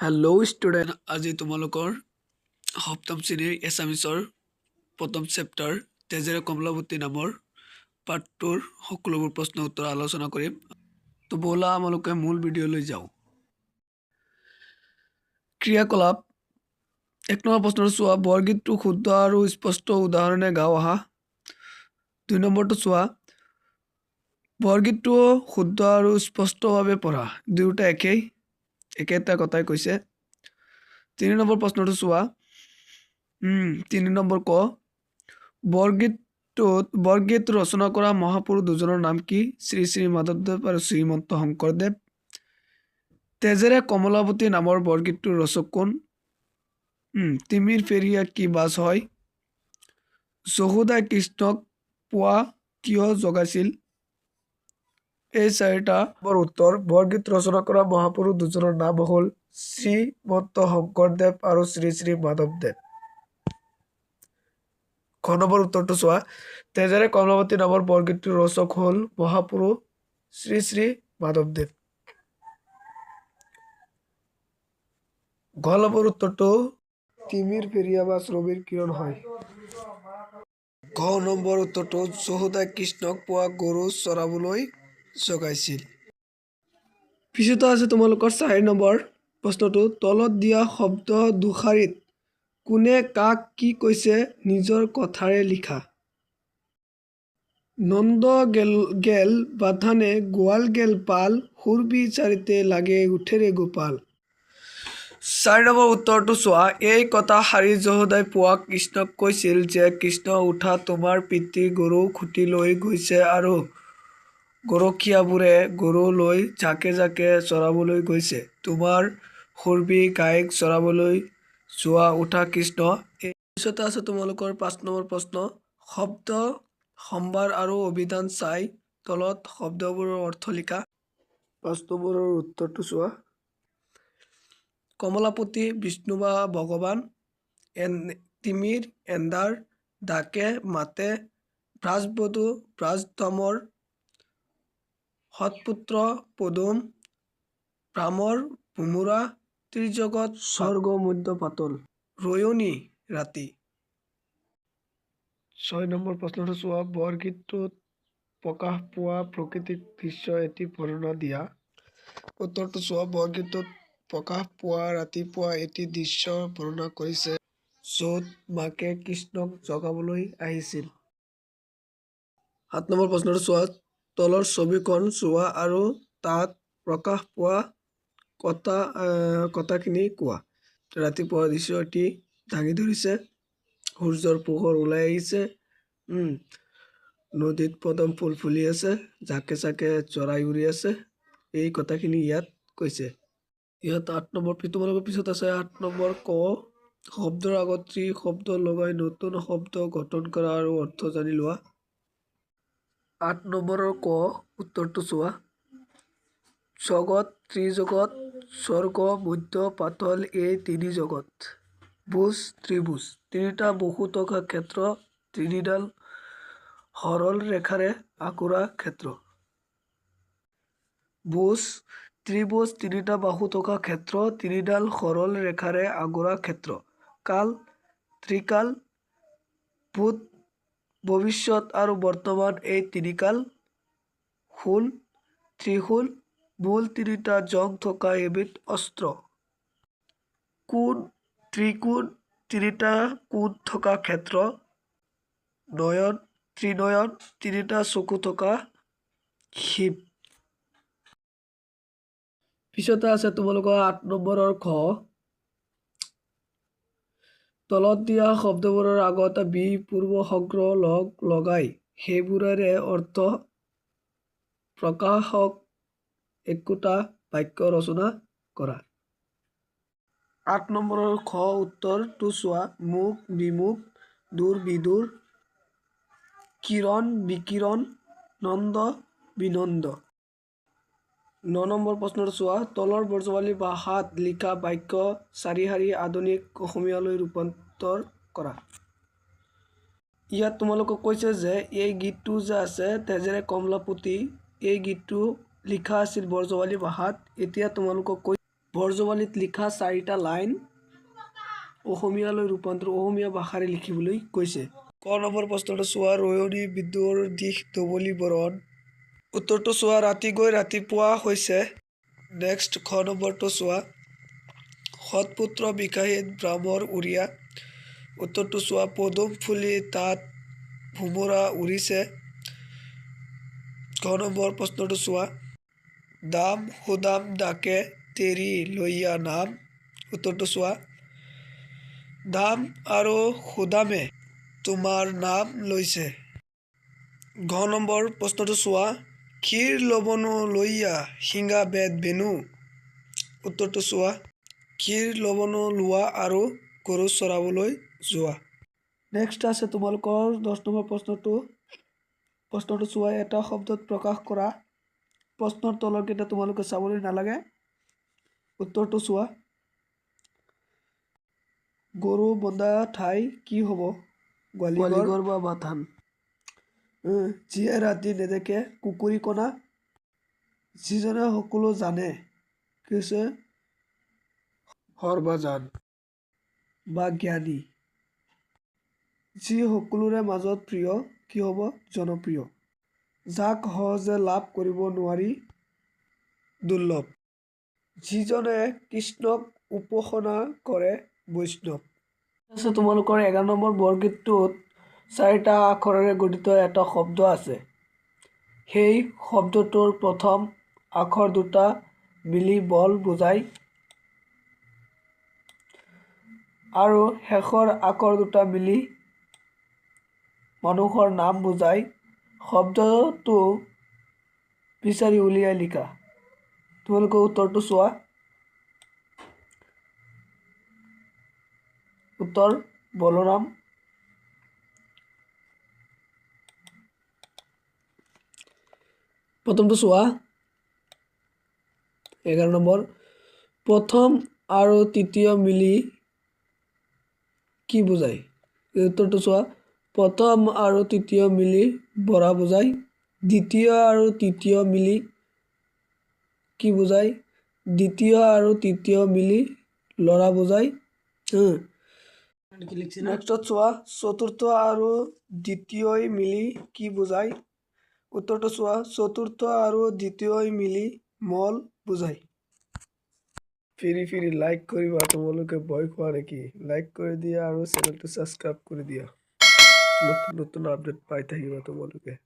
Hello student আজি তোমালোকৰ সপ্তম শ্ৰেণীৰ এছামিছৰ প্ৰথম চেপ্টাৰ তেজেৰে কমলাৱতী নামৰ পাৰ্ট টুৰ সকলোবোৰ প্ৰশ্ন উত্তৰ আলোচনা কৰিম। তো ব'লা আমালোকে মূল ভিডিঅ'লৈ যাওঁ। ক্ৰিয়াকলাপ। এক নম্বৰ প্ৰশ্নটো চোৱা বৰগীতটো শুদ্ধ আৰু স্পষ্ট উদাহৰণে গাওঁ আহা। দুই নম্বৰটো চোৱা বৰগীতটো শুদ্ধ আৰু স্পষ্টভাৱে পঢ়া। দুয়োটা একেই। একেটা কথাই কৈছে। তিনি নম্বৰ প্ৰশ্নটো চোৱা। তিনি নম্বৰ ক, বৰগীতটোত, বৰগীত ৰচনা কৰা মহাপুৰুষ দুজনৰ নাম কি? শ্ৰী শ্ৰী মাধৱদেৱ আৰু শ্ৰীমন্ত শংকৰদেৱ। তেজেৰে কমলাৱতী নামৰ বৰগীতটোৰ ৰচক কোন? তিমিৰ ফেৰিয়া কি বাছ হয়? যশোদাই কৃষ্ণক পোৱা কিয় জগাইছিল? এই চাৰিটা বৰ উত্তৰ, বৰগীত ৰচনা কৰা মহাপুৰুষ দুজনৰ নাম হ'ল শ্ৰীমন্ত শংকৰদেৱ আৰু শ্ৰী শ্ৰী মাধৱদেৱ। খ নম্বৰ উত্তৰটো চোৱা। তেজেৰে কমলাৱতী নামৰ বৰগীতটোৰ ৰচক হ'ল মহাপুৰুষ শ্ৰী শ্ৰী মাধৱদেৱ। ঘ নম্বৰ উত্তৰটো, তিমিৰ ফেৰিয়া বা শ্ৰমিৰ কিৰণ হয়। ঘ নম্বৰ উত্তৰটো যশোদাই কৃষ্ণক পোৱা গৰু চৰাবলৈ জগাইছিল পিছতে আছে তোমালোকৰ চাৰি নম্বৰ প্ৰশ্নটো তলত দিয়া শব্দ দুষাৰিত কোনে কাক কি কৈছে নিজৰ কথাৰে লিখা? নন্দ গেল গেল বাথানে গোৱাল গেল পাল সুৰ বিচাৰিতে লাগে উঠেৰে গোপাল। চাৰি নম্বৰ উত্তৰটো চোৱা এই কথা শাৰী যশোদাই পোৱা কৃষ্ণক কৈছিল যে কৃষ্ণ উঠা তোমাৰ পিতৃ গৰু খুটি লৈ গৈছে আৰু গৰখীয়াবোৰে গৰু লৈ জাকে জাকে চৰাবলৈ গৈছে। তোমাৰ সুৰবি গাইক চৰাবলৈ যোৱা উঠা কৃষ্ণ। এই আছে তোমালোকৰ পাঁচ নম্বৰ প্ৰশ্ন। শব্দ সম্ভাৰ আৰু অভিধান চাই তলত শব্দবোৰৰ অৰ্থ লিখা। পাঁচ নম্বৰৰ উত্তৰটো চোৱা। কমলাপতি বিষ্ণু বা ভগৱান এন তিমিৰ এন্ধাৰ ডাকে মাতে ব্ৰাজবধূ ব্ৰাজধামৰ সৎপুত্ৰ পদুম ভ্ৰামৰ ভোমোৰা ত্ৰিজগত স্বৰ্গ মধ্য পাতল। ৰয়নী ৰাতি ছয় নম্বৰ প্ৰশ্নটো চোৱা বৰগীতটোত প্ৰকাশ পোৱা প্ৰাকৃতিক দৃশ্য এটি বৰ্ণনা দিয়া। উত্তৰটো চোৱা বৰগীতটোত প্ৰকাশ পোৱা ৰাতিপুৱা এটি দৃশ্য বৰ্ণনা কৰিছে য'ত মাকে কৃষ্ণক জগাবলৈ আহিছিল। সাত নম্বৰ প্ৰশ্নটো চোৱা তলৰ ছবিখন চোৱা আৰু তাত প্ৰকাশ পোৱা কথা কথাখিনি কোৱা। ৰাতিপুৱা দৃশ্য এটি দাঙি ধৰিছে সূৰ্যৰ পোহৰ ওলাই আহিছে নদীত পদম ফুল ফুলি আছে জাকে জাকে চৰাই উৰি আছে এই কথাখিনি ইয়াত কৈছে। ইয়াত আঠ নম্বৰ তোমালোকৰ পিছত আছে আঠ নম্বৰ ক শব্দৰ আগত ত্ৰি শব্দ লগাই নতুন শব্দ গঠন কৰা আৰু অৰ্থ জানি লোৱা। আঠ নম্বৰৰ ক, উত্তৰটো চোৱা। জগত, ত্ৰিজগত, স্বৰ্গ, মধ্য, পাতল এই তিনি জগত ভুজ, ত্ৰিভুজ। তিনিটা বহু থকা ক্ষেত্ৰ, তিনিডাল সৰল ৰেখাৰে আঁকুৰা ক্ষেত্ৰ। ভুজ, ত্ৰিভুজ, তিনিটা বাহু থকা ক্ষেত্ৰ, তিনিডাল সৰল ৰেখাৰে আগুৰা ক্ষেত্ৰ। কাল, ত্ৰিকাল, ভূত ভৱিষ্যত আৰু বৰ্তমান এই তিনিকাল, শুল, ত্ৰিশূল, মূল তিনিটা জং থকা এবিধ অস্ত্ৰ। কোণ, ত্ৰিকোণ, তিনিটা কোণ থকা ক্ষেত্ৰ। নয়ন, ত্ৰিনয়ন, তিনিটা চকু থকা শিৱ পিছতে আছে তোমালোকৰ আঠ নম্বৰৰ খ। তলত দিয়া শব্দবোৰৰ আগত বি পূৰ্ব সংগ্ৰহ লগ লগাই। সেইবোৰেৰে অৰ্থ প্ৰকাশক একোটা বাক্য ৰচনা কৰা। আঠ নম্বৰৰ খ উত্তৰটো চোৱা মুখ বিমুখ দূৰ বিদূৰ কিৰণ বিকিৰণ নন্দ বিনন্দ। ন নম্বৰ প্ৰশ্নটো চোৱা। তলৰ ব্ৰজৱালী ভাষাত লিখা বাক্য চাৰি শাৰী আধুনিক অসমীয়ালৈ ৰূপান্তৰ কৰা। ইয়াত তোমালোকক কৈছে যে এই গীতটো যে আছে তেজেৰে কমলাপতি এই গীতটো লিখা আছিল ব্ৰজৱালী ভাষাত এতিয়া তোমালোকক কৈ বৰজবানীত লিখা চাৰিটা লাইন অসমীয়ালৈ ৰূপান্তৰ অসমীয়া ভাষাৰে লিখিবলৈ কৈছে। ক নম্বৰ প্ৰশ্নটো চোৱা। ৰয়নী বিদ্যুৰ দিশ ডবলি বৰণ। উত্তৰটো চোৱা, ৰাতি গৈ ৰাতিপুৱা হৈছে। নেক্সট খ নম্বৰটো চোৱা। সৎপুত্ৰ বিকাশিত ভ্ৰামৰ উৰিয়া। উত্তৰটো চোৱা, পদুম ফুলি তাত ভোমোৰা উৰিছে। খ নম্বৰ প্ৰশ্নটো চোৱা। দাম সুদাম ডাকে তেৰি লৈয়া নাম। উত্তৰটো চোৱা। দাম আৰু সুদামে তোমাৰ নাম লৈছে। ঘ নম্বৰ প্ৰশ্নটো চোৱা। ক্ষীৰ লবনো লৈয়া শিঙা বেদ বেনু উত্তৰটো চোৱা। ক্ষীৰ লবনো লোৱা আৰু গৰু চৰাবলৈ যোৱা। নেক্সট আছে তোমালোকৰ দহ নম্বৰ প্ৰশ্নটো। প্ৰশ্নটো চোৱা এটা শব্দত প্ৰকাশ কৰা প্ৰশ্নৰ তলৰকেইটা তোমালোকে চাবলৈ নালাগে। উত্তৰটো চোৱা। গৰু বন্ধা ঠাই কি হ'ব? গোৱালিঘৰ বা বাথান। যিয়ে ৰাতি নেদেখে কুকুৰী কণা যিজনে সকলো জানে কি হৈছে সৰ্বজান বা জ্ঞানী। যি সকলোৰে মাজত প্ৰিয় কি হ'ব? জনপ্ৰিয়। যাক সহজে লাভ কৰিব নোৱাৰি দুৰ্লভ। যিজনে কৃষ্ণক উপাসনা কৰে বৈষ্ণৱ। তোমালোকৰ এঘাৰ নম্বৰ বৰগীতটোত চাৰিটা আখৰেৰে গঠিত এটা শব্দ আছে। সেই শব্দটোৰ প্ৰথম আখৰ দুটা মিলি বল বুজায়। আৰু শেষৰ আখৰ দুটা মিলি মানুহৰ নাম বুজায়। শব্দটো বিচাৰি উলিয়াই লিখা। তোমালোকে উত্তৰটো চোৱা। উত্তৰ বলৰাম। প্ৰথমটো চোৱা। এঘাৰ নম্বৰ। প্ৰথম আৰু তৃতীয় মিলি কি বুজায়? উত্তৰটো চোৱা। প্ৰথম আৰু তৃতীয় মিলি বৰা বুজায়। দ্বিতীয় আৰু তৃতীয় মিলি কি বুজায়? দ্বিতীয় আৰু তৃতীয় মিলি ল'ৰা বুজায়। নেক্সটত চোৱা। চতুৰ্থ আৰু দ্বিতীয়ই মিলি কি বুজায়? উত্তৰটো চোৱা। চতুৰ্থ আৰু দ্বিতীয়ই মিলি মল বুজায় ফিৰি ফিৰি লাইক কৰিবা তোমালোকে ভয় খোৱা নেকি? লাইক কৰি দিয়া আৰু চেনেলটো ছাবস্ক্ৰাইব কৰি দিয়া। নতুন নতুন আপডেট পাই থাকিবা তোমালোকে।